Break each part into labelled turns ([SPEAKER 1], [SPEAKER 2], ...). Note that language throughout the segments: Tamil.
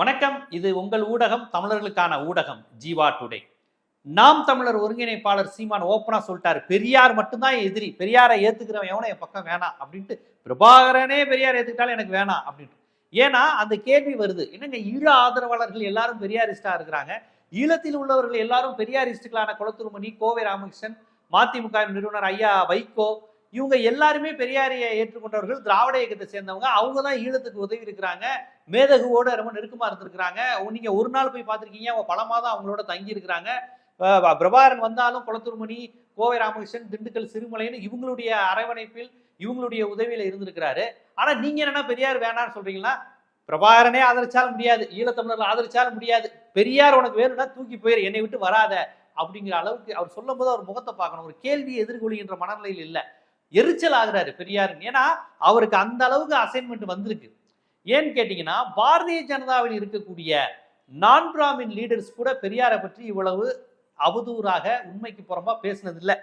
[SPEAKER 1] வணக்கம். இது உங்கள் ஊடகம் தமிழர்களுக்கான ஊடகம் ஜீவா டுடே. நாம் தமிழர் ஒருங்கிணைப்பாளர் சீமான் ஓப்பனா சொல்லிட்டாரு. பெரியார் மட்டும்தான் எதிரி. பெரியாரை ஏத்துக்கிறவன் எவனும் என் பக்கம் வேணாம் அப்படின்ட்டு பிரபாகரனே பெரியார் ஏத்துக்கிட்டாலும் எனக்கு வேணாம் அப்படின்ட்டு. ஏன்னா அந்த கேள்வி வருது. என்னங்க ஈழ ஆதரவாளர்கள் எல்லாரும் பெரியாரிஸ்டா இருக்கிறாங்க? ஈழத்தில் உள்ளவர்கள் எல்லாரும் பெரியாரிஸ்டுகளான குளத்துருமணி கோவை ராமகிருஷ்ணன் மதிமுக நிறுவனர் ஐயா வைகோ இவங்க எல்லாருமே பெரியாரியை ஏற்றுக்கொண்டவர்கள் திராவிட இயக்கத்தை சேர்ந்தவங்க. அவங்க தான் ஈழத்துக்கு உதவி இருக்கிறாங்க. மேதகுவோட ரொம்ப நெருக்கமாக இருந்திருக்கிறாங்க. நீங்கள் ஒரு நாள் போய் பார்த்துருக்கீங்க. அவங்க பல மாதம் அவங்களோட தங்கி இருக்கிறாங்க பிரபாகரன் வந்தாலும் குளத்தூர்மணி கோவை ராமகிருஷ்ணன் திண்டுக்கல் சிறுமலைன்னு இவங்களுடைய அரவணைப்பில் இவங்களுடைய உதவியில் இருந்திருக்கிறாரு. ஆனால் நீங்கள் என்னென்னா பெரியார் வேணான்னு சொல்கிறீங்களா பிரபாகரனே ஆதரிச்சாலும் முடியாது. ஈழத்தமிழர்கள் ஆதரிச்சாலும் முடியாது. பெரியார் உனக்கு வேணும்னா தூக்கி போயிரு என்னை விட்டு வராத அப்படிங்கிற அளவுக்கு அவர் சொல்லும் போது அவர் முகத்தை பார்க்கணும். ஒரு கேள்வியை எதிர்கொள்கின்ற மனநிலையில் இல்லை. எரிச்சல் ஆகுறாரு பெரியாருன்னு ஏன்னா அவருக்கு அந்த அளவுக்கு அசைன்மெண்ட் வந்திருக்கு. ஏன்னு கேட்டிங்கன்னா பாரதிய ஜனதாவில் இருக்கக்கூடிய நான் பிராமின் லீடர்ஸ் கூட பெரியாரை பற்றி இவ்வளவு அவதூறாக உண்மைக்கு புறமாக பேசினதில்லை.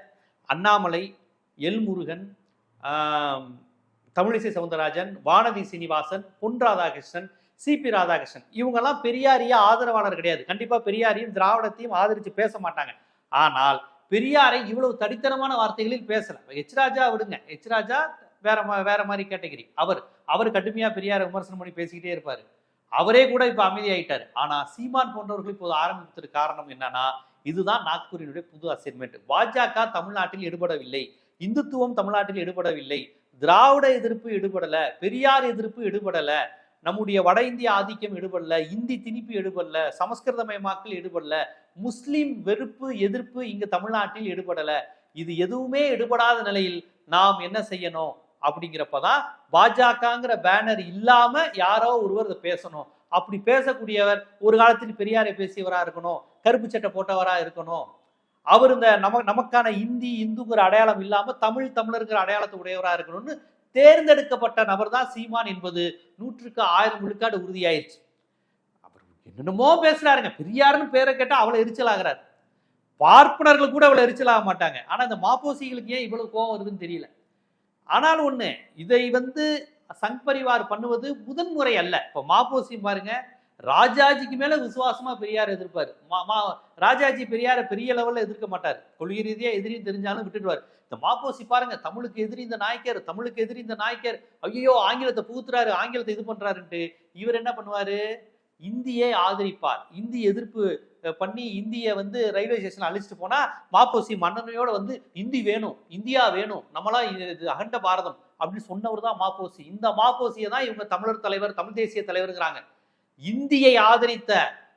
[SPEAKER 1] அண்ணாமலை எல்முருகன் தமிழிசை சவுந்தரராஜன் வானதி சீனிவாசன் பொன் ராதாகிருஷ்ணன் சிபி ராதாகிருஷ்ணன். இவங்கெல்லாம் பெரியாரிய ஆதரவாளர் கிடையாது. கண்டிப்பாக பெரியாரையும் திராவிடத்தையும் ஆதரித்து பேச மாட்டாங்க. ஆனால் பெரியாரை இவ்வளவு தடித்தனமான வார்த்தைகளில் பேசல. எச் ராஜா விடுங்க. எச் ராஜா வேற மா- வேற மாதிரி கேட்டகிரி அவர் அவர் கடுமையா பெரியாரை விமர்சனம் பண்ணி பேசிக்கிட்டே இருப்பாரு. அவரே கூட இப்ப அமைதியாயிட்டாரு. ஆனா சீமான் போன்றவர்கள் இப்போது ஆரம்பித்தது காரணம் என்னன்னா இதுதான் நாக்பூரினுடைய புது அசைன்மெண்ட் பாஜக தமிழ்நாட்டில் ஈடுபடவில்லை இந்துத்துவம் தமிழ்நாட்டில் ஈடுபடவில்லை திராவிட எதிர்ப்பு ஈடுபடல பெரியார் எதிர்ப்பு ஈடுபடல நம்முடைய வட இந்திய ஆதிக்கம் ஈடுபடல இந்தி திணிப்பு ஈடுபடல சமஸ்கிருதமயமாக்கல் ஈடுபடல முஸ்லிம் வெறுப்பு எதிர்ப்பு இங்கு தமிழ்நாட்டில் ஈடுபடல இது எதுவுமே ஈடுபடாத நிலையில் நாம் என்ன செய்யணும்? அப்படிங்கிறப்ப தான் பாஜகங்கிற பேனர் இல்லாம யாரோ ஒருவர் இதை பேசணும். அப்படி பேசக்கூடியவர் ஒரு காலத்தில் பெரியாரை பேசியவரா இருக்கணும் கருப்பு சட்டை போட்டவரா இருக்கணும். அவர் இந்த நம நமக்கான இந்தி இந்துங்கிற அடையாளம் இல்லாம தமிழ் தமிழருங்கிற அடையாளத்தை உடையவரா இருக்கணும்னு தேர்ந்தெடுக்கப்பட்ட நபர் தான் சீமான் என்பது நூற்றுக்கு ஆயிரம் விழுக்காடு உறுதியாயிருச்சு. அவர் என்னென்னமோ பேசுறாருங்க. பெரியாருன்னு பேரை கேட்டால் அவ்வளோ எரிச்சலாகிறார் பார்ப்பனர்கள் கூட அவ்வளோ எரிச்சல் ஆக மாட்டாங்க. ஆனால் இந்த மாப்போசிகளுக்கு ஏன் இவ்வளவு கோபம் வருதுன்னு தெரியல. ஆனால் ஒண்ணு இதை வந்து சங் பரிவார் பண்ணுவது முதன்முறை அல்ல. இப்போ மாப்போசி பாருங்க ராஜாஜிக்கு மேல விசுவாசமா பெரியார் எதிர்ப்பாரு. மா- மா- ராஜாஜி பெரியார பெரிய லெவல்ல எதிர்க்க மாட்டார். கொள்கை ரீதியா எதிரின்னு தெரிஞ்சாலும் விட்டுடுவார். இந்த மாப்போசி பாருங்க தமிழுக்கு எதிரி இந்த நாய்க்கர் தமிழுக்கு எதிரி இந்த நாய்க்கர். ஐயோ ஆங்கிலத்தை புகுத்துறாரு ஆங்கிலத்தை இது பண்றாருன்ட்டு இவர் என்ன பண்ணுவாரு? இந்தியை ஆதரிப்பார். இந்தி எதிர்ப்பு பண்ணி இந்திய வந்து ரயில்வே ஸ்டேஷன் அழிச்சிட்டு போனா மாப்போசி மன்னனையோட வந்து இந்தி வேணும் இந்தியா வேணும் நம்மளாம் இது இது அகண்ட பாரதம் அப்படின்னு சொன்னவர் தான் மாப்போசி. இந்த மாப்போசியை தான் இவங்க தமிழர் தலைவர் தமிழ் தேசிய தலைவருங்கிறாங்க. இந்தியை ஆதரித்த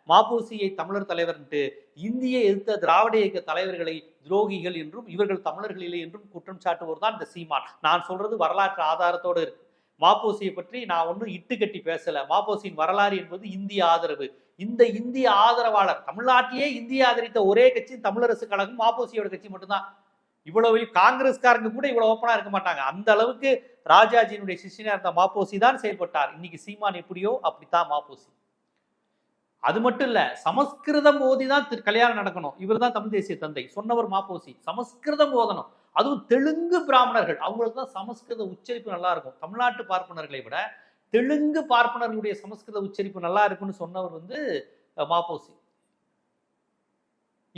[SPEAKER 1] மாப்போசியை தமிழர் தலைவர்ன்ட்டு இந்தியை எதிர்த்த திராவிட இயக்க தலைவர்களை துரோகிகள் என்றும் இவர்கள் தமிழர்கள் இல்லை என்றும் குற்றம் சாட்டுவோர் தான் இந்த சீமான். நான் சொல்றது வரலாற்று ஆதாரத்தோடு இருக்கு. மாப்போசியை பற்றி நான் ஒன்றும் இட்டு கட்டி பேசல. மாப்போசியின் வரலாறு என்பது இந்திய ஆதரவு. இந்த இந்திய ஆதரவாளர் தமிழ்நாட்டிலேயே இந்திய ஆதரித்த ஒரே கட்சி தமிழரசு கழகம் மாப்போசியோட கட்சி மட்டும்தான். இவ்வளவு காங்கிரஸ்காரங்க கூட இவ்வளவு ஓப்பனா இருக்க மாட்டாங்க. அந்த அளவுக்கு ராஜாஜியினுடைய சிஷ்யனா இருந்த மாப்போசி தான் செயல்பட்டார். இன்னைக்கு சீமான் எப்படியோ அப்படித்தான் மாப்போசி. அது மட்டும் இல்ல சமஸ்கிருதம் ஓதி தான் கல்யாணம் நடக்கணும். இவர் தான் தமிழ் தேசிய தந்தை. சொன்னவர் மாப்போசி. சமஸ்கிருதம் ஓதணும். அதுவும் தெலுங்கு பிராமணர்கள். அவங்களுக்கு தான் சமஸ்கிருத உச்சரிப்பு நல்லா இருக்கும். தமிழ்நாட்டு பார்ப்பனர்களை விட தெலுங்கு பார்ப்பனர்களுடைய சமஸ்கிருத உச்சரிப்பு நல்லா இருக்குன்னு சொன்னவர் வந்து மாப்போசி.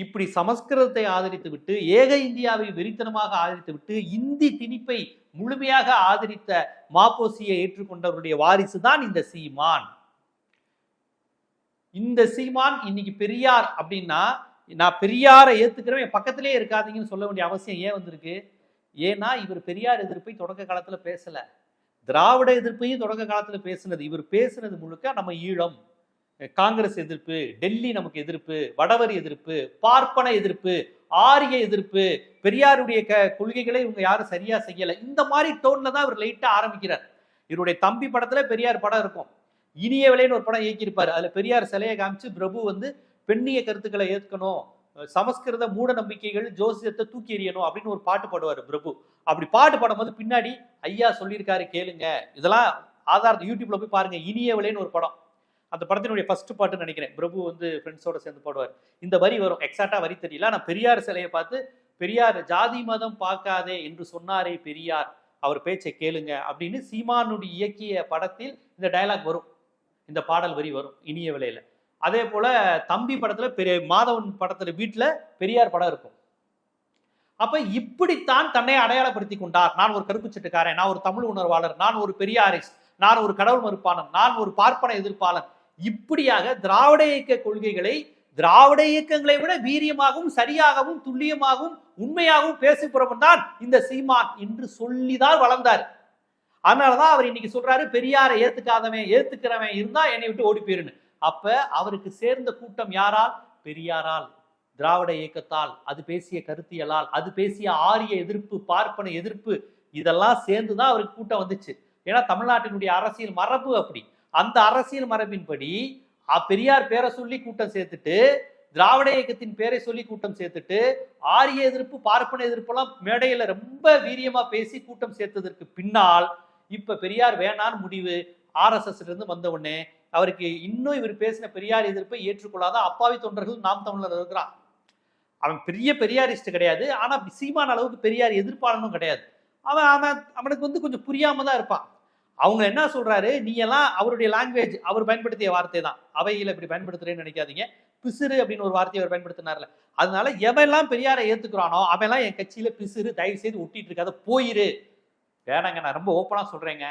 [SPEAKER 1] இப்படி சமஸ்கிருதத்தை ஆதரித்து விட்டு ஏக இந்தியாவை வெறித்தனமாக ஆதரித்து விட்டு இந்தி திணிப்பை முழுமையாக ஆதரித்த மாப்போசியை ஏற்றுக்கொண்டவருடைய வாரிசு தான் இந்த சீமான். இந்த சீமான் இன்னைக்கு பெரியார் அப்படின்னா நான் பெரியாரை ஏத்துக்கிறேன் என் பக்கத்திலே இருக்காதீங்கன்னு சொல்ல வேண்டிய அவசியம் ஏன் வந்திருக்கு? ஏன்னா இவர் பெரியார் எதிர்ப்பை தொடக்க காலத்துல பேசல. திராவிட எதிர்ப்பையும் தொடக்க காலத்தில் பேசுனது. இவர் பேசுனது முழுக்க நம்ம ஈழம் காங்கிரஸ் எதிர்ப்பு டெல்லி நமக்கு எதிர்ப்பு வடவர் எதிர்ப்பு பார்ப்பன எதிர்ப்பு ஆரிய எதிர்ப்பு பெரியாருடைய க கொள்கைகளை இவங்க யாரும் சரியா செய்யல. இந்த மாதிரி டோன்ல தான் இவர் லைட்டா ஆரம்பிக்கிறார். இவருடைய தம்பி படத்துல பெரியார் படம் இருக்கும். இனிய விலைன்னு ஒரு படம் இயக்கியிருப்பாரு. அதுல பெரியார் சிலையை காமிச்சு பிரபு வந்து பெண்ணிய கருத்துக்களை ஏற்கணும். சமஸ்கிருத மூட நம்பிக்கைகள் ஜோசியத்தை தூக்கி எறியணும் அப்படின்னு ஒரு பாட்டு பாடுவார் பிரபு. அப்படி பாட்டு பாடும்போது பின்னாடி ஐயா சொல்லியிருக்காரு கேளுங்க. இதெல்லாம் ஆதாரத்தை யூடியூப்ல போய் பாருங்க. இனிய விலைன்னு ஒரு படம். அந்த படத்தினுடைய ஃபர்ஸ்ட் பாட்டுன்னு நினைக்கிறேன். பிரபு வந்து ஃப்ரெண்ட்ஸோட சேர்ந்து பாடுவார். இந்த வரி வரும். எக்ஸாக்டா வரி தெரியல. ஆனால் பெரியார் சிலையை பார்த்து பெரியார் ஜாதி மதம் பார்க்காதே என்று சொன்னாரே பெரியார். அவர் பேச்சை கேளுங்க. அப்படின்னு சீமானுடைய இயக்கிய படத்தில் இந்த டயலாக் வரும். இந்த பாடல் வரி வரும். இனிய விலையில அதே போல தம்பி படத்துல பெரிய மாதவன் படத்துல வீட்டுல பெரியார் படம் இருக்கும். அப்ப இப்படித்தான் தன்னை அடையாளப்படுத்தி கொண்டார். நான் ஒரு கருப்பு சட்டுக்காரன் நான் ஒரு தமிழ் உணர்வாளர் நான் ஒரு பெரியாரிஸ் நான் ஒரு கடவுள் மறுப்பாளன் நான் ஒரு பார்ப்பன எதிர்ப்பாளன். இப்படியாக திராவிட இயக்க கொள்கைகளை திராவிட இயக்கங்களை விட வீரியமாகவும் சரியாகவும் துல்லியமாகவும் உண்மையாகவும் பேசுகிறவன் தான் இந்த சீமான் என்று சொல்லிதான் வளர்ந்தார். அதனாலதான் அவர் இன்னைக்கு சொல்றாரு பெரியாரை ஏத்துக்காதவன் ஏத்துக்கிறவன் இருந்தா என்னை விட்டு ஓடி போயிருன்னு. அப்ப அவருக்கு சேர்ந்த கூட்டம் யாரால்? பெரியாரால். திராவிட இயக்கத்தால். அது பேசிய கருத்தியலால். அது பேசிய ஆரிய எதிர்ப்பு பார்ப்பன எதிர்ப்பு இதெல்லாம் சேர்ந்துதான் அவருக்கு கூட்டம் வந்துச்சு. ஏன்னா தமிழ்நாட்டினுடைய அரசியல் மரபு அப்படி. அந்த அரசியல் மரபின்படி பெரியார் பேரை சொல்லி கூட்டம் சேர்த்துட்டு திராவிட இயக்கத்தின் பேரை சொல்லி கூட்டம் சேர்த்துட்டு ஆரிய எதிர்ப்பு பார்ப்பன எதிர்ப்பெல்லாம் மேடையில ரொம்ப வீரியமா பேசி கூட்டம் சேர்த்ததற்கு பின்னால் இப்ப பெரியார் வேணான்னு முடிவு ஆர்எஸ்எஸ் இருந்து வந்த உடனே அவருக்கு இன்னும் இவர் பேசின பெரியார் எதிர்ப்பை ஏற்றுக்கொள்ளாத அப்பாவி தொண்டர்கள் நாம் தமிழர் இருக்கிறான் அவன் பெரிய பெரியாரிஸ்ட் கிடையாது. ஆனால் சீமான அளவுக்கு பெரியார் எதிர்ப்பாளனும் கிடையாது. அவன் அவன் அவனுக்கு வந்து கொஞ்சம் புரியாம தான் இருப்பான். அவங்க என்ன சொல்றாரு? நீ எல்லாம் அவருடைய லாங்குவேஜ் அவர் பயன்படுத்திய வார்த்தை தான். அவையில் இப்படி பயன்படுத்துறேன்னு நினைக்காதீங்க. பிசுறு அப்படின்னு ஒரு வார்த்தையை அவர் பயன்படுத்தினார்ல. அதனால எவெல்லாம் பெரியாரை ஏத்துக்கிறானோ அவெல்லாம் என் கட்சியில பிசுறு தயவு செய்து ஒட்டிட்டு இருக்காத போயிரு. வேணாங்க நான் ரொம்ப ஓப்பனா சொல்றேங்க.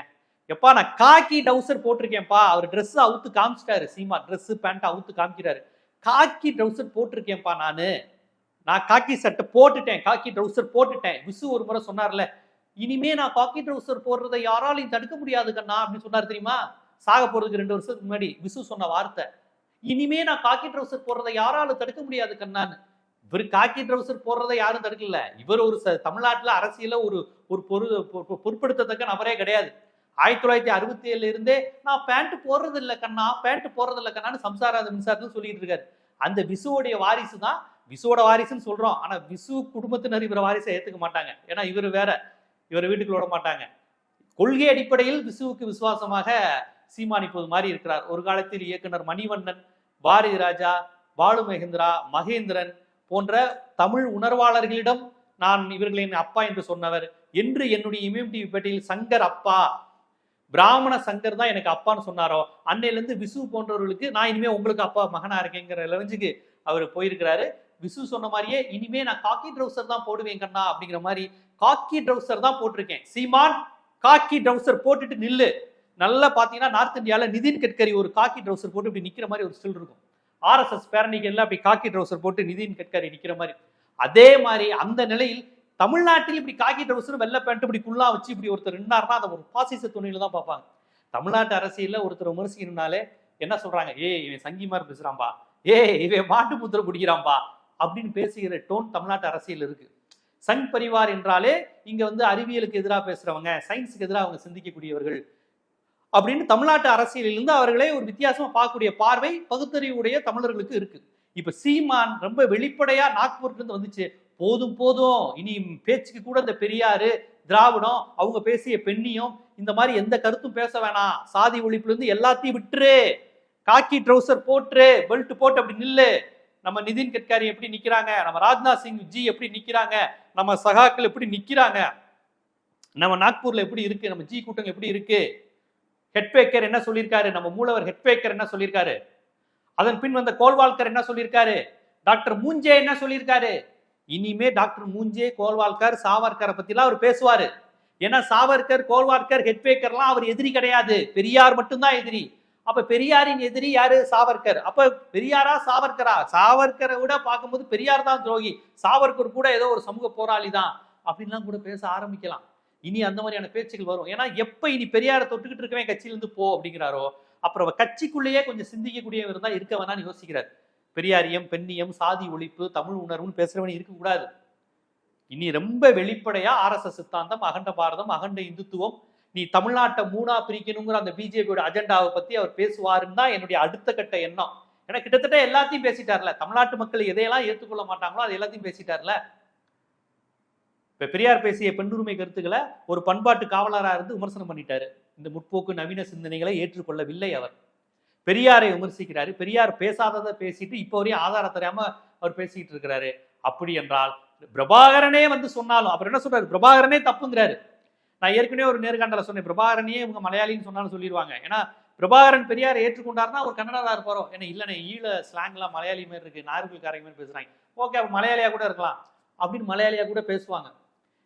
[SPEAKER 1] எப்பா நான் காக்கி டவுசர் போட்டிருக்கேன்ப்பா. அவர் ட்ரெஸ் அவுத்து காமிச்சிட்டாரு சீமா ட்ரெஸ்ஸு பேண்ட் அவுத்து காமிக்கிறாரு. காக்கி ட்ரௌசர் போட்டிருக்கேன்ப்பா நான். நான் காக்கி சட்டை போட்டுட்டேன் காக்கி ட்ரௌசர் போட்டுட்டேன். விசு ஒரு முறை சொன்னார்ல இனிமே நான் காக்கி ட்ரௌசர் போடுறதை யாராலையும் தடுக்க முடியாது கண்ணா அப்படின்னு சொன்னார் தெரியுமா? சாக போறதுக்கு ரெண்டு வருஷத்துக்கு முன்னாடி விசு சொன்ன வார்த்தை. இனிமே நான் காக்கி ட்ரௌசர் போடுறதை யாராலும் தடுக்க முடியாது கண்ணான்னு. இவர் காக்கி ட்ரௌசர் போடுறதை யாரும் தடுக்கல. இவர் ஒரு ச- அரசியல ஒரு ஒரு பொரு பொ- பொ- பொருட்படுத்தத்தக்க நபரே கிடையாது. ஆயிரத்தி தொள்ளாயிரத்தி அறுபத்தி ஏழுல இருந்தே நான் பேண்ட் போடுறது இல்லை கண்ணா பேண்ட் போடுறது இல்லை கண்ணான்னு சம்சாராத மின்சாரத்தில் சொல்லிட்டு இருக்காரு. அந்த விசுவோடைய வாரிசு தான் விசுவோட வாரிசுன்னு சொல்றோம். ஆனா விசு குடும்பத்தினர் இவர வாரிசை ஏத்துக்க மாட்டாங்க. ஏன்னா இவர் வேற. இவர் வீட்டுக்குள்ள விட மாட்டாங்க. கொள்கை அடிப்படையில் விசுவுக்கு விசுவாசமாக சீமான் இப்போது மாறி இருக்கிறார். ஒரு காலத்தில் இயக்குனர் மணிவண்ணன் பாரதி ராஜா பாலு மகேந்திரா மகேந்திரன் போன்ற தமிழ் உணர்வாளர்களிடம் நான் இவர்களின் அப்பா என்று சொன்னவர். என்று என்னுடைய இமயம் டிவி பேட்டியில் சங்கர் அப்பா பிராமண சங்கர் தான் எனக்கு அப்பான்னு சொன்னாரோ? அன்னையிலேருந்து விசு போன்றவர்களுக்கு நான் இனிமே உங்களுக்கு அப்பா மகனா இருக்கேங்கிற லெவஞ்சுக்கு அவர் போயிருக்கிறாரு. விசு சொன்ன மாதிரியே இனிமே நான் காக்கி ட்ரௌசர் தான் போடுவேன் கண்ணா அப்படிங்கிற மாதிரி காக்கி ட்ரௌசர் தான் போட்டிருக்கேன். சீமான் காக்கி ட்ரௌசர் போட்டுட்டு நில்லு. நல்லா பார்த்தீங்கன்னா நார்த் இந்தியாவில் நிதின் கட்கரி ஒரு காக்கி ட்ரௌசர் போட்டு இப்படி நிற்கிற மாதிரி ஒரு ஸ்டில் இருக்கும். ஆர்எஸ்எஸ் பேரணிக்கு எல்லாம் அப்படி காக்கி ட்ரௌசர் போட்டு நிதின் கட்கரி நிற்கிற மாதிரி. அதே மாதிரி அந்த நிலையில் தமிழ்நாட்டில் இப்படி காக்கி ட்ரௌசர் வெள்ளை பேண்ட் இப்படி குள்ளா வச்சு இப்படி ஒருத்தர் நின்னார்னா அதை ஒரு பாசிச துணியில தான் பார்ப்பாங்க. தமிழ்நாட்டு அரசியலில் ஒருத்தர் விமர்சிக்கணும்னாலே என்ன சொல்றாங்க? ஏய் இவன் சங்கி மாதிரி பேசுறான்பா. ஏய் இவன் மாட்டு முத்திரை பிடிக்கிறான்பா. அப்படின்னு பேசுகிற டோன் தமிழ்நாட்டு அரசியல் இருக்கு. சங் பரிவார் என்றாலே இங்க வந்து அறிவியலுக்கு எதிராக பேசுறவங்க சயின்ஸுக்கு எதிராக அவங்க சிந்திக்கக்கூடியவர்கள் அப்படின்னு தமிழ்நாட்டு அரசியலிலிருந்து அவர்களே ஒரு வித்தியாசமா பார்க்கக்கூடிய பார்வை பகுத்தறிவுடைய தமிழர்களுக்கு இருக்கு. இப்ப சீமான் ரொம்ப வெளிப்படையா நாக்பூர்ல இருந்து வந்துச்சு. போதும் போதும். இனி பேச்சுக்கு கூட இந்த பெரியாரு திராவிடம் அவங்க பேசிய பெண்ணியும் இந்த மாதிரி எந்த கருத்தும் பேச வேணாம். சாதி ஒழிப்புல இருந்து எல்லாத்தையும் விட்டுரு. காக்கி ட்ரௌசர் போட்டுரு. பெல்ட் போட்டு அப்படி நில்லு. நம்ம நிதின் கட்காரி எப்படி நிக்கிறாங்க? நம்ம ராஜ்நாத் சிங் ஜி எப்படி நிக்கிறாங்க? நம்ம சகாக்கள் எப்படி நிக்கிறாங்க? நம்ம நாக்பூர்ல எப்படி இருக்கு? நம்ம ஜி கூட்டங்கள் எப்படி இருக்கு? ஹெட்வேக்கர் என்ன சொல்லியிருக்காரு? நம்ம மூலவர் ஹெட்வேக்கர் என்ன சொல்லியிருக்காரு? அதன் பின் வந்த கோல்வால்கர் என்ன சொல்லியிருக்காரு? டாக்டர் மூஞ்சே என்ன சொல்லியிருக்காரு? இனிமே டாக்டர் மூஞ்சே கோல்வால்கர் சாவர்கரை பத்திலாம் அவர் பேசுவாரு. ஏன்னா சாவர்கர் கோல்வால்கர் ஹெட்வேக்கர்லாம் அவர் எதிரி கிடையாது. பெரியார் மட்டும்தான் எதிரி. அப்ப பெரியாரின் எதிரி யாரு? சாவர்கர். அப்ப பெரியாரா சாவர்கரா? சாவர்கரை விட பார்க்கும்போது பெரியார் தான் துரோகி. சாவர்கர் கூட ஏதோ ஒரு சமூக போராளி தான். அப்படின்லாம் கூட பேச ஆரம்பிக்கலாம். இனி அந்த மாதிரியான பேச்சுகள் வரும். ஏன்னா எப்ப இனி பெரியாரை தொட்டுக்கிட்டு இருக்கவே கட்சியிலிருந்து போ அப்படிங்கிறாரோ அப்புறம் கட்சிக்குள்ளேயே கொஞ்சம் சிந்திக்கக்கூடியவர் தான் இருக்க வேணாம்னு யோசிக்கிறார். பெரியாரியம் பெண்ணியம் சாதி ஒழிப்பு தமிழ் உணர்வுன்னு பேசுறவன் இருக்கக்கூடாது. இனி ரொம்ப வெளிப்படையா ஆர்எஸ்எஸ் சித்தாந்தம் அகண்ட பாரதம் அகண்ட இந்துத்துவம் நீ தமிழ்நாட்டை மூணா பிரிக்கணுங்கிற அந்த பிஜேபியோட அஜெண்டாவை பத்தி அவர் பேசுவாருன்னு தான் என்னுடைய அடுத்த கட்ட எண்ணம். ஏன்னா கிட்டத்தட்ட எல்லாத்தையும் பேசிட்டார்ல. தமிழ்நாட்டு மக்கள் எதையெல்லாம் ஏற்றுக்கொள்ள மாட்டாங்களோ அது எல்லாத்தையும் பேசிட்டார்ல. இப்ப பெரியார் பேசிய பெண்ணுரிமை கருத்துக்களை ஒரு பண்பாட்டு காவலராக இருந்து விமர்சனம் பண்ணிட்டாரு. இந்த முற்போக்கு நவீன சிந்தனைகளை ஏற்றுக்கொள்ளவில்லை அவர். பெரியாரை விமர்சிக்கிறாரு. பெரியார் பேசாததை பேசிட்டு இப்போ வரையும் ஆதாரம் தெரியாம அவர் பேசிக்கிட்டு இருக்கிறாரு. அப்படி என்றால் பிரபாகரனே வந்து சொன்னாலும் அவர் என்ன சொல்றாரு? பிரபாகரனே தப்புங்கிறாரு. நான் ஏற்கனவே ஒரு நேர்காண்டல சொன்னேன். பிரபாகரனே இவங்க மலையாளின்னு சொன்னாலும் சொல்லிடுவாங்க. ஏன்னா பிரபாகரன் பெரியார் ஏற்றுக்கொண்டாருனா அவர் கன்னடரா இருப்பாரோ? ஏன்னா இல்லைண்ணே ஈழ ஸ்லாங்லாம் மலையாளி மாதிரி இருக்கு. நாகர்கோவில்காரங்க மாதிரி பேசுறாங்க. ஓகே அப்ப மலையாளியா கூட இருக்கலாம். அப்படின்னு மலையாளியா கூட பேசுவாங்க.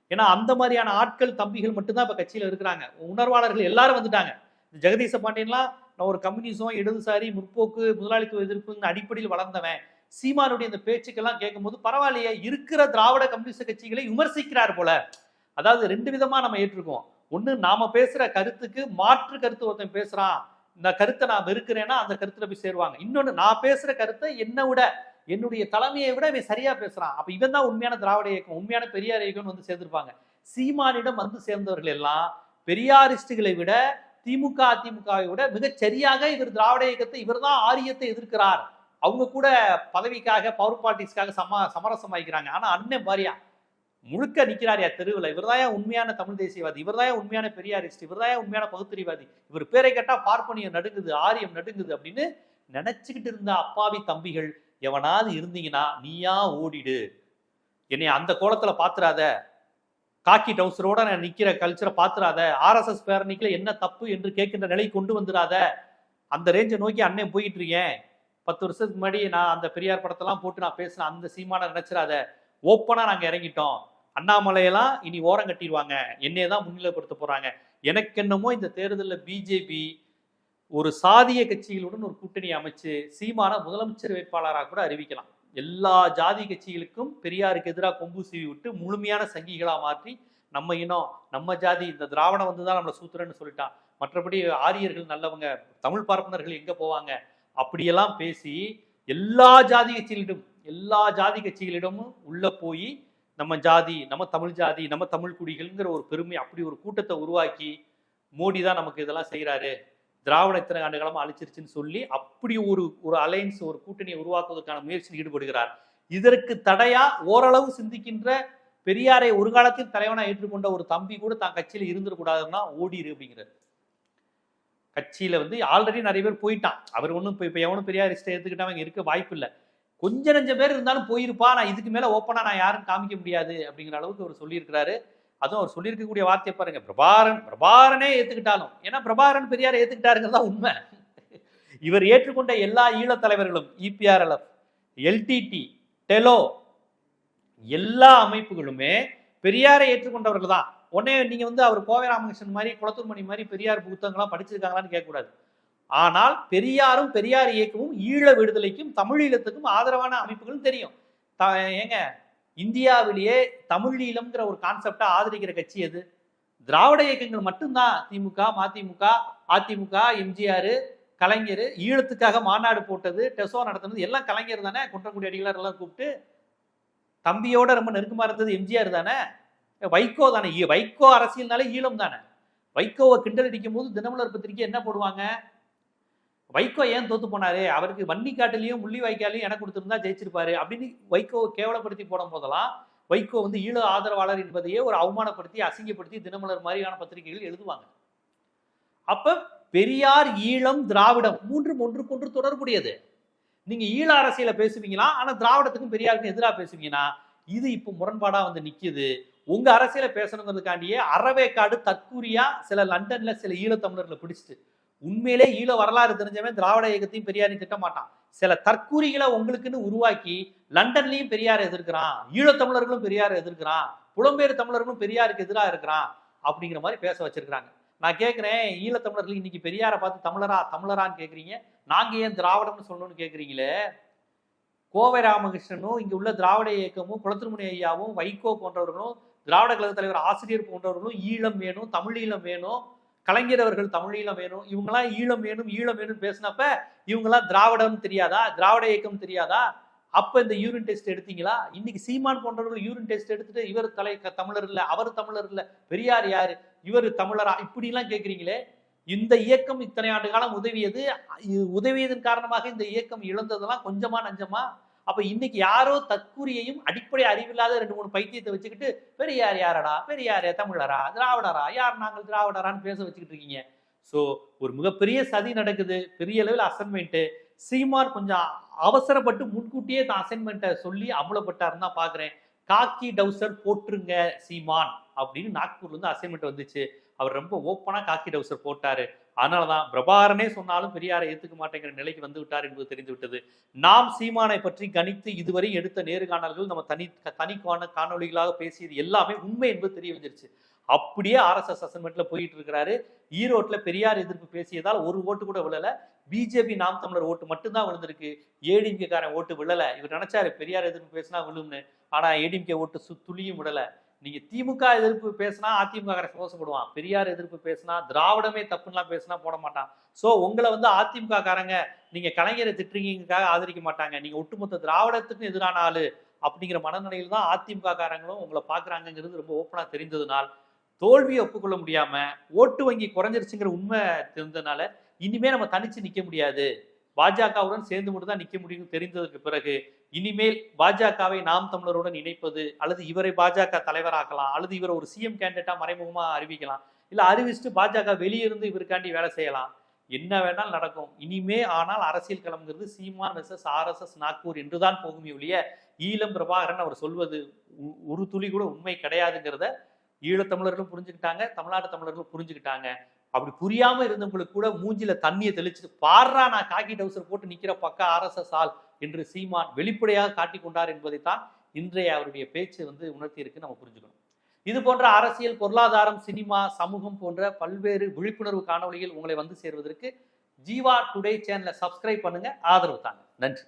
[SPEAKER 1] ஏன்னா அந்த மாதிரியான ஆட்கள் தம்பிகள் மட்டும்தான் இப்ப கட்சியில இருக்கிறாங்க. உணர்வாளர்கள் எல்லாரும் வந்துட்டாங்க. இந்த ஜெகதீச பாண்டியன்லாம் ஒரு கம்யூனிசம் இடதுசாரி முற்போக்கு முதலாளித்துவ எதிர்ப்புன்னு அடிப்படையில் வளர்ந்தவன் சீமானுடைய இந்த பேச்சுக்கெல்லாம் கேட்கும்போது பரவாயில்லையே இருக்கிற திராவிட கம்யூனிஸ்ட் கட்சிகளை விமர்சிக்கிறார் போல. அதாவது ரெண்டு விதமா நம்ம ஏற்றுக்கோம் ஒன்று நாம பேசுற கருத்துக்கு மாற்று கருத்து ஒருத்தன் பேசுறான். இந்த கருத்தை நான் வெறுக்கிறேன்னா அந்த கருத்துல போய் சேருவாங்க. இன்னொன்று நான் பேசுற கருத்தை என்னை விட என்னுடைய தலைமையை விட இவன் சரியா பேசுறான். அப்ப இவன் தான் உண்மையான திராவிட இயக்கம் உண்மையான பெரியார் இயக்கம்னு வந்து சேர்ந்திருப்பாங்க. சீமானிடம் வந்து சேர்ந்தவர்கள் எல்லாம் பெரியாரிஸ்டுகளை விட திமுக அதிமுகவை விட மிகச்சரியாக இவர் திராவிட இயக்கத்தை இவர்தான் ஆரியத்தை எதிர்க்கிறார். அவங்க கூட பதவிக்காக பவர் பார்ட்டிஸ்க்காக சம சமரசமாயிக்கிறாங்க ஆனால் அண்ணன் பாரியா முழுக்க நிற்கிறாரியா தெருவில். இவர்தான் உண்மையான தமிழ் தேசியவாதி? இவர்தான் உண்மையான பெரியாரிஸ்ட்? இவர்தான் உண்மையான பகுத்தறிவாதி? இவர் பேரை கேட்டால் பார்ப்பனியம் நடுங்குது ஆரியம் நடுங்குது அப்படின்னு நினச்சிக்கிட்டு இருந்த அப்பாவி தம்பிகள் எவனாவது இருந்தீங்கன்னா நீயா ஓடிடு. என்னை அந்த கோலத்தில் பாத்துறாத. காக்கி டவுசரோட நான் நிக்கிற கல்ச்சரை பாத்துறாத. ஆர்எஸ்எஸ் பேரணிக்குல என்ன தப்பு என்று கேட்கின்ற நிலை கொண்டு வந்துடாத அந்த ரேஞ்சை நோக்கி அண்ணன் போயிட்டு இருக்கேன். பத்து வருஷத்துக்கு முன்னாடி நான் அந்த பெரியார் படத்தெல்லாம் போட்டு நான் பேசினேன் அந்த சீமான நினைச்சிடாத. ஓப்பனா நாங்க இறங்கிட்டோம். அண்ணாமலையெல்லாம் இனி ஓரம் கட்டிடுவாங்க. என்னையே தான் முன்னிலைப்படுத்த போறாங்க. எனக்கு என்னமோ இந்த தேர்தலில் பிஜேபி ஒரு சாதிய கட்சிகளுடன் ஒரு கூட்டணி அமைச்சு சீமான முதலமைச்சர் வேட்பாளராக கூட அறிவிக்கலாம். எல்லா ஜாதி கட்சிகளுக்கும் பெரியாருக்கு எதிராக கொம்பு சீவி விட்டு முழுமையான சங்கிகளாக மாற்றி நம்ம இனம் நம்ம ஜாதி இந்த திராவிடம் வந்து தான் நம்மளை சூத்திரன்னு சொல்லிட்டான். மற்றபடி ஆரியர்கள் நல்லவங்க தமிழ் பார்ப்பனர்கள் எங்கே போவாங்க? அப்படியெல்லாம் பேசி எல்லா ஜாதி கட்சிகளிடம் எல்லா ஜாதி கட்சிகளிடமும் உள்ளே போய் நம்ம ஜாதி நம்ம தமிழ் ஜாதி நம்ம தமிழ் குடிகள்ங்கிற ஒரு பெருமை அப்படி ஒரு கூட்டத்தை உருவாக்கி மோடி தான் நமக்கு இதெல்லாம் செய்கிறாரு திராவிட இத்தனை ஆண்டு அழிச்சிருச்சுன்னு சொல்லி அப்படி ஒரு ஒரு அலைன்ஸ் ஒரு கூட்டணியை உருவாக்குவதற்கான முயற்சியில் ஈடுபடுகிறார். இதற்கு தடையா ஓரளவு சிந்திக்கின்ற பெரியாரை ஒரு காலத்தில் தலைவனாக ஏற்றுக்கொண்ட ஒரு தம்பி கூட தான் கட்சியில் இருந்துடக்கூடாதுன்னா ஓடிரு அப்படிங்கிறார். கட்சியில வந்து ஆல்ரெடி நிறைய பேர் போயிட்டான். அவர் ஒன்றும் இப்போ இப்போ எவனும் இஷ்டம் எடுத்துக்கிட்டவங்க இருக்க வாய்ப்பு இல்லை. கொஞ்ச நஞ்ச பேர் இருந்தாலும் போயிருப்பா. நான் இதுக்கு மேலே ஓப்பனாக நான் யாரும் காமிக்க முடியாது அப்படிங்கிற அளவுக்கு அவர் சொல்லியிருக்கிறாரு. அதுவும் அவர் சொல்லியிருக்கக்கூடிய வார்த்தையை பாருங்க. பிரபாரன் பிரபாரனே ஏற்றுக்கிட்டாலும் ஏன்னா பிரபாரன் பெரியார் ஏத்துக்கிட்டாருங்கிறது தான் உண்மை. இவர் ஏற்றுக்கொண்ட எல்லா ஈழத் தலைவர்களும் இபிஆர்எல்எஃப் எல்டிடி டெலோ எல்லா அமைப்புகளுமே பெரியாரை ஏற்றுக்கொண்டவர்கள் தான் உடனே நீங்கள் வந்து அவர் கோவை ராமகிருஷ்ணன் மாதிரி குளத்தூர்மணி மாதிரி பெரியார் புத்தகங்கள்லாம் படிச்சிருக்காங்களான்னு கேட்கக்கூடாது. ஆனால் பெரியாரும் பெரியார் இயக்கமும் ஈழ விடுதலைக்கும் தமிழ் ஈழத்துக்கும் ஆதரவான அமைப்புகளும் தெரியும். த- ஏங்க இந்தியாவிலேயே தமிழ் ஈழம்ங்கிற ஒரு கான்செப்டை ஆதரிக்கிற கட்சி எது? திராவிட இயக்கங்கள் மட்டும்தான். திமுக மதிமுக அதிமுக எம்ஜிஆர் கலைஞர் ஈழத்துக்காக மாநாடு போட்டது டெசோ நடத்தினது எல்லாம் கலைஞர் தானே? குன்றக்குடி அடிகளார் எல்லாம் கூப்பிட்டு தம்பியோட ரொம்ப நெருக்கமாக இருந்தது எம்ஜிஆர் தானே? வைகோ தானே. வைகோ அரசியல்னாலே ஈழம் தானே. வைகோவை கிண்டல் அடிக்கும் போது தினமலர் பத்திரிக்கை என்ன போடுவாங்க? வைகோ ஏன் தோத்து போனாரு? அவருக்கு வன்னிக்காட்டிலையும் முள்ளிவாய்க்காலையும் எனக்கு கொடுத்துருந்தா ஜெயிச்சிருப்பாரு அப்படின்னு வைகோவை கேவலப்படுத்தி போடும் போதெல்லாம் வைகோ வந்து ஈழ ஆதரவாளர் என்பதையே ஒரு அவமானப்படுத்தி அசிங்கப்படுத்தி தினமலர் மாதிரியான பத்திரிகைகள் எழுதுவாங்க. அப்ப பெரியார் ஈழம் திராவிடம் மூன்றும் ஒன்றுக்கொன்று தொடர்புடையது. நீங்க ஈழ அரசியல பேசுவீங்களா? ஆனா திராவிடத்துக்கும் பெரியாருக்கும் எதிராக பேசுவீங்கன்னா இது இப்போ முரண்பாடா வந்து நிக்குது. உங்க அரசியல பேசணுங்கிறதுக்காண்டியே அறவேக்காடு தற்கூரியா சில லண்டன்ல சில ஈழத்தமிழர்களை பிடிச்சிட்டு உண்மையிலே ஈழ வரலாறு தெரிஞ்சவன் திராவிட இயக்கத்தையும் பெரியாரையும் திட்டமாட்டான் சில தற்கூரிகளை உங்களுக்குன்னு உருவாக்கி லண்டன்லையும் பெரியார் எதிர்க்கிறான் ஈழத்தமிழர்களும் பெரியார் எதிர்க்கிறான் புலம்பெயர் தமிழர்களும் பெரியாருக்கு எதிராக இருக்கிறான் அப்படிங்கிற மாதிரி பேச வச்சிருக்கிறாங்க. நான் கேட்குறேன் ஈழத்தமிழர்கள் இன்னைக்கு பெரியாரை பார்த்து தமிழரா தமிழரான்னு கேட்குறீங்க நாங்கள் ஏன் திராவிடம்னு சொல்லணும்னு கேட்குறீங்களே கோவை ராமகிருஷ்ணனும் இங்கே உள்ள திராவிட இயக்கமும் குளத்திருமணி ஐயாவும் வைகோ போன்றவர்களும் திராவிட கழக தலைவர் ஆசிரியர் போன்றவர்களும் ஈழம் வேணும் தமிழ் ஈழம் வேணும் கலைஞர் அவர்கள் தமிழ் ஈழம் வேணும் இவங்கெல்லாம் ஈழம் வேணும் ஈழம் வேணும்னு பேசினப்ப இவங்கெல்லாம் திராவிடம் தெரியாதா? திராவிட இயக்கம் தெரியாதா? அப்ப இந்த யூரின் டெஸ்ட் எடுத்தீங்களா? இன்னைக்கு சீமான் போன்றவர்கள் யூரின் டெஸ்ட் எடுத்துட்டு இவர் தலை தமிழர் இல்லை அவர் தமிழர் இல்லை பெரியார் யாரு? இவர் தமிழரா? இப்படிலாம் கேட்குறீங்களே இந்த இயக்கம் இத்தனை ஆண்டு காலம் உதவியது உதவியதன் காரணமாக இந்த இயக்கம் இழந்ததெல்லாம் கொஞ்சமா நஞ்சமா? அப்ப இன்னைக்கு யாரோ தற்கூரியையும் அடிப்படை அறிவில்லாத ரெண்டு மூணு பைத்தியத்தை வச்சுக்கிட்டு பெரியார் யாரடா? பெரியார் தமிழரா? திராவிடரா? யார் நாங்கள் திராவிடரான்னு பேச வச்சுக்கிட்டு இருக்கீங்க? ஸோ ஒரு மிகப்பெரிய சதி நடக்குது. பெரிய அளவில் அசைன்மெண்ட்டு சீமான் கொஞ்சம் அவசரப்பட்டு முன்கூட்டியே தான் அசைன்மெண்ட்டை சொல்லி அமலப்பட்டாருன்னு தான் பார்க்குறேன் காக்கி டவுசர் போட்டுருங்க சீமான் அப்படின்னு நாக்பூர்லேருந்து அசைன்மெண்ட் வந்துச்சு. அவர் ரொம்ப ஓப்பனாக காக்கி டவுசர் போட்டாரு. அதனாலதான் பிரபாகரனே சொன்னாலும் பெரியாரை ஏற்றுக்க மாட்டேங்கிற நிலைக்கு வந்து விட்டார் என்பது தெரிந்து விட்டது. நாம் சீமானை பற்றி கணித்து இதுவரை எடுத்த நேர்காணல்கள் நம்ம தனி தனி காண காணொளிகளாக பேசியது எல்லாமே உண்மை என்பது தெரிய வந்துருச்சு. அப்படியே ஆர்எஸ்எஸ் அசன்மெண்ட்ல போயிட்டு இருக்கிறாரு. ஈரோட்ல பெரியார் எதிர்ப்பு பேசியதால் ஒரு ஓட்டு கூட விழல. பிஜேபி நாம் தமிழர் ஓட்டு மட்டும்தான் விழுந்திருக்கு. ஏடிஎம்கே காரன் ஓட்டு விழல. இவர் நினைச்சாரு பெரியார் எதிர்ப்பு பேசினா விழும்னு. ஆனா ஏடிஎம்கே ஓட்டு சு துளியும் விடல. நீங்க திமுக எதிர்ப்பு பேசினா அதிமுக காரன் சோசப்படுவான் பெரியார் எதிர்ப்பு பேசினா திராவிடமே தப்புலாம் பேசினா போட மாட்டான். சோ உங்களை வந்து அதிமுக காரங்க நீங்க கலைஞரை திட்டுறீங்கக்காக ஆதரிக்க மாட்டாங்க. நீங்க ஒட்டுமொத்த திராவிடத்துக்கு எதிரான ஆளு அப்படிங்கிற மனநிலையில் தான் அதிமுக காரங்களும் உங்களை பாக்குறாங்கிறது ரொம்ப ஓப்பனா தெரிந்ததுனால் தோல்வியை ஒப்புக்கொள்ள முடியாம ஓட்டு வங்கி குறைஞ்சிருச்சுங்கிற உண்மை தெரிஞ்சதுனால இனிமே நம்ம தனிச்சு நிக்க முடியாது. பாஜகவுடன் சேர்ந்து மட்டும் தான் நிற்க முடியும்னு தெரிந்ததற்கு பிறகு இனிமேல் பாஜகவை நாம் தமிழருடன் இணைப்பது அல்லது இவரை பாஜக தலைவராக்கலாம் அல்லது இவரை ஒரு சிஎம் கேண்டிடேட்டா மறைமுகமா அறிவிக்கலாம் இல்லை அறிவிச்சுட்டு பாஜக வெளியிருந்து இவருக்காண்டி வேலை செய்யலாம். என்ன வேணாலும் நடக்கும். இனிமே ஆனால் அரசியல் களம்ங்கிறது சீமான் எஸ்எஸ் ஆர்எஸ்எஸ் நாக்பூர் என்றுதான் போகுமே ஒழிய ஈழம் பிரபாகரன் அவர் சொல்வது உ- ஒரு துளி கூட உண்மை கிடையாதுங்கிறத ஈழத்தமிழர்களும் புரிஞ்சுக்கிட்டாங்க தமிழ்நாட்டு தமிழர்களும் புரிஞ்சுக்கிட்டாங்க. அப்படி புரியாம இருந்தவங்களுக்கு கூட மூஞ்சில தண்ணியை தெளிச்சுட்டு பாடுறா நான் காக்கி டவுசர் போட்டு நிக்கிற பக்கம் ஆர்எஸ்எஸ் ஆள் என்று சீமான் வெளிப்படையாக காட்டிக்கொண்டார் என்பதைத்தான் இன்றைய அவருடைய பேச்சு வந்து உணர்த்தி இருக்கு நம்ம புரிஞ்சுக்கணும். இது போன்ற அரசியல் பொருளாதாரம் சினிமா சமூகம் போன்ற பல்வேறு விழிப்புணர்வு காணொலிகள் உங்களை வந்து சேர்வதற்கு ஜீவா டுடே சேனலை சப்ஸ்கிரைப் பண்ணுங்க. ஆதரவு தாங்க. நன்றி.